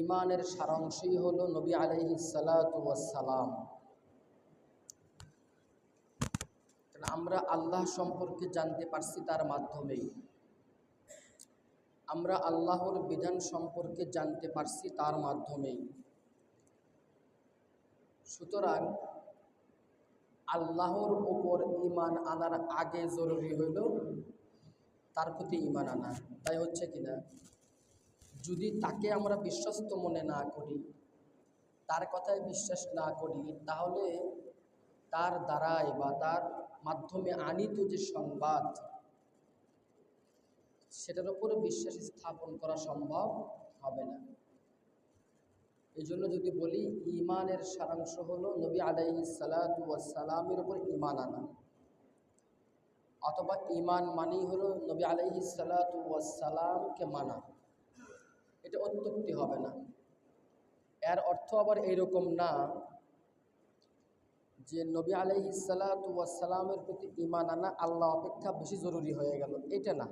ইমানের সারাংশই হল নবী আলাইহি সালাম আমরা আল্লাহ সম্পর্কে জানতে পারছি তার মাধ্যমেই। আমরা আল্লাহর বিধান সম্পর্কে জানতে পারছি তার মাধ্যমেই। সুতরাং আল্লাহর উপর ইমান আনার আগে জরুরি হইল তার প্রতি ইমান আনা। তাই হচ্ছে কিনা যদি তাকে আমরা বিশ্বস্ত মনে না করি, তার কথায় বিশ্বাস না করি, তাহলে তার দ্বারায় বা তার মাধ্যমে আনিত যে সংবাদ, সেটার উপরে বিশ্বাস স্থাপন করা সম্ভব হবে না। এই জন্য যদি বলি, ইমানের সারাংশ হলো নবী আলাইহি সালামের উপর ইমান আনা। অথবা ইমান মানেই হলো নবী আলাইহি সালামকে মানা। এটা অত্যুক্তি হবে না। এর অর্থ আবার এইরকম না যে নবী আলাইহি সালামের প্রতি ইমান আনা আল্লাহ অপেক্ষা বেশি জরুরি হয়ে গেল। এটা না।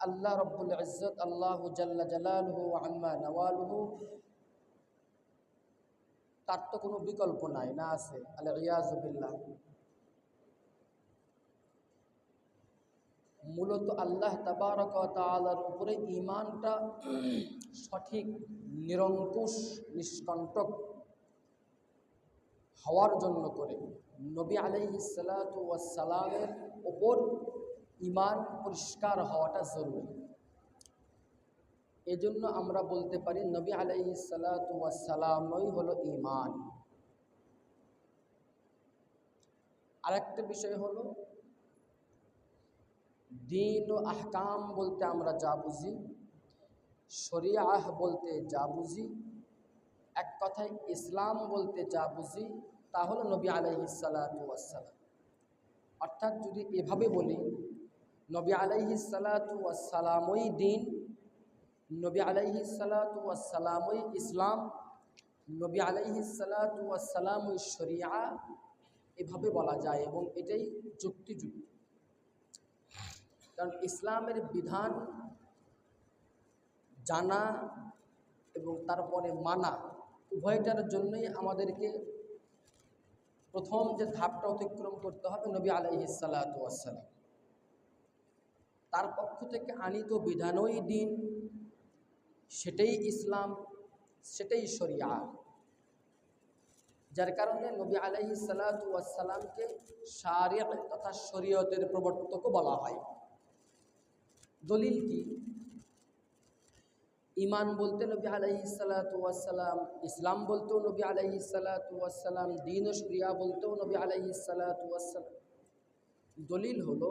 আল্লাহ রব্বুল ইজ্জত আল্লাহ জাল্লা জালালহু আম্মা তার তো কোনো বিকল্প নাই, না আছে। আল্লাহ রিয়াজবিল্লাহ মূলত আল্লাহ তাবারক তালার উপরে ইমানটা সঠিক, নিরঙ্কুশ, নিষ্কণ্টক হওয়ার জন্য করে। নবী আলাইহি সালামের ওপর ইমান পরিষ্কার হওয়াটা জরুরি। এজন্য আমরা বলতে পারি, নবী আলাইহি সালামই হলো ইমান আরেকটা বিষয় হলো দিন ও আহকাম বলতে আমরা যা বুঝি, শরিয়াহ বলতে যা বুঝি, এক কথায় ইসলাম বলতে যা বুঝি, তা হলো নবী আলাইহিসালাম অর্থাৎ যদি এভাবে বলি, নবী আলাইহিসালামই দিন, নবী আলাইহিসালামই ইসলাম, নবী আলাইহিসালামই শরিয়া, এভাবে বলা যায় এবং এটাই যুক্তিযুক্ত। কারণ ইসলামের বিধান জানা এবং তারপরে মানা উভয়টার জন্যই আমাদেরকে প্রথম যে ধাপটা অতিক্রম করতে হবে নবী আলাইহিসাল্লাম তার পক্ষ থেকে আনিত বিধানই দিন, সেটাই ইসলাম, সেটাই শরিয়া। যার কারণে নবী আলাইহি সালাতামকে শারে তথা শরীয়তের প্রবর্তকও বলা হয়। দলিল কি? ইমান বলতে নবী আলাইহি সালাতাম ইসলাম বলতেও নবী আলাইহি সালাতাম দিন ও শরিয়া বলতেও নবী আলাইহি সালাতাম দলিল হলো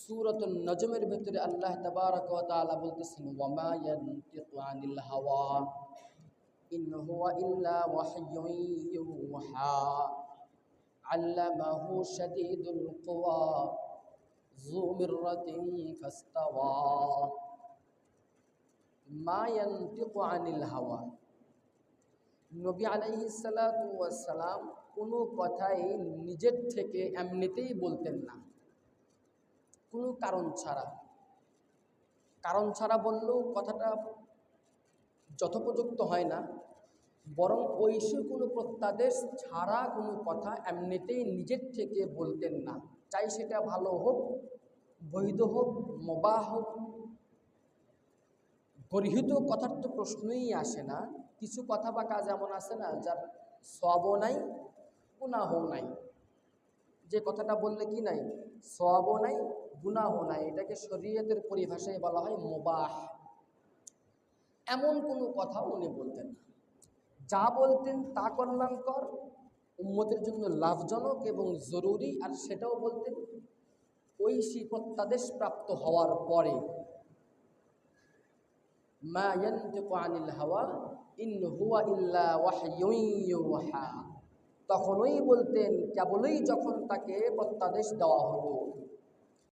সুরত নজমের ভেতরে আল্লাহ তবারক তাআলা বলতেছেন, ওয়ামা যু মিররাতিন ফাস্তাওয়া মা ইয়ানতিকু আনিল হাওয়া নবী ওয়াস সালাম কোনো কথাই নিজের থেকে এমনিতেই বলতেন না। কোনো কারণ ছাড়া। কারণ ছাড়া বললেও কথাটা যথোপযুক্ত হয় না। বরং ঐশী কোনো প্রত্যাদেশ ছাড়া কোনো কথা এমনিতেই নিজের থেকে বলতেন না। চাই সেটা ভালো হোক, বৈধ হোক, মবা হোক গর্হিত কথার তো প্রশ্নই আসে না। কিছু কথা বা কাজ এমন আসে না, যার সবও নাই গুনাহ নাই। যে কথাটা বললে কি নাই? সবও নাই গুনাহ নাই। এটাকে শরীয়তের পরিভাষায় বলা হয় মোবাহ। এমন কোনো কথা উনি বলতেন না। যা বলতেন তা কল্যাণকর উম্মতের জন্য লাভজনক এবং জরুরি, আর সেটাও বলতেন ওই প্রত্যাদেশ প্রাপ্ত হওয়ার পরে, মা আনিল হাওয়া ইন হুয়া ইল্লা তখনই বলতেন, কেবলই যখন তাকে প্রত্যাদেশ দেওয়া হতো।